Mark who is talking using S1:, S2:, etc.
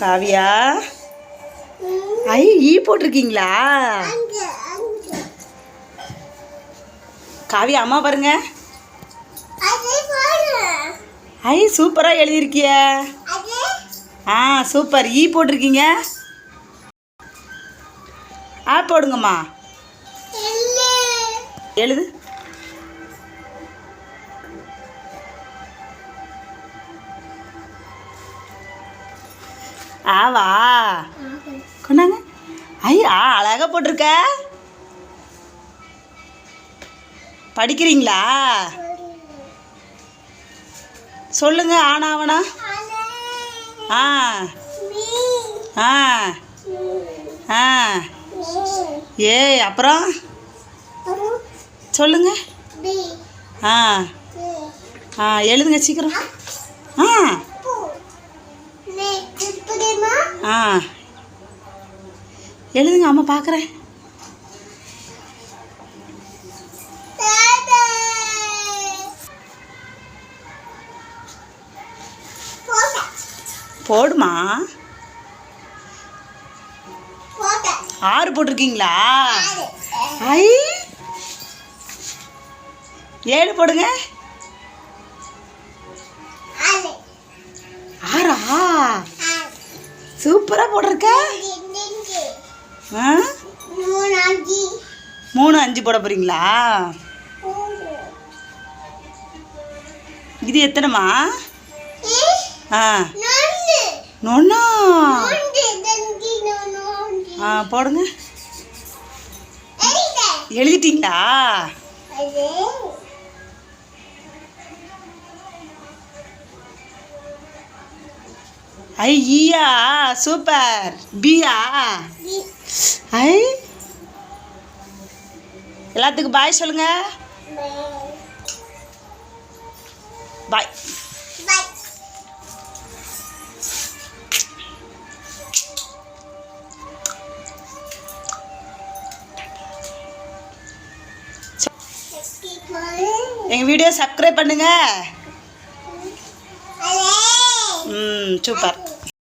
S1: காவியா? ஐ ஈ போட்டிருக்கீங்களா? காவியா அம்மா பாருங்க. ஐ சூப்பராக எழுதியிருக்கிய. ஆ சூப்பர். ஈ போட்டிருக்கீங்க. ஆ போடுங்கம்மா. எழுது. ஆவா? கொண்டாங்க. ஐயா அழகா போட்டிருக்க. படிக்கிறீங்களா? சொல்லுங்க ஆனாவனா ஆ. ஆ. ஆ. ஏய் அப்புறம்? சொல்லுங்க. ஆ. ஆ எழுதுங்க சீக்கிரம். ஆ. ஆ. எழுதுங்க அம்மா பார்க்குறேன் போடுமா? ஆறு போட்டிருக்கீங்களா? ஐ. ஏழு போடுங்க. ஆறா? சூப்பராக போட்டிருக்க? ஆ? மூணு அஞ்சு போட போகிறீங்களா இது எத்தனைமா ஆ. நொண்ணா? ஆ போடுங்க. எழுதிட்டீங்களா? ஐ ஈயா சூப்பர். பியா ஐ. எல்லாத்துக்கும் பாய் சொல்லுங்க. பாய் எங்கள் வீடியோ சப்ஸ்கிரைப் பண்ணுங்க. ம் சூப்பர்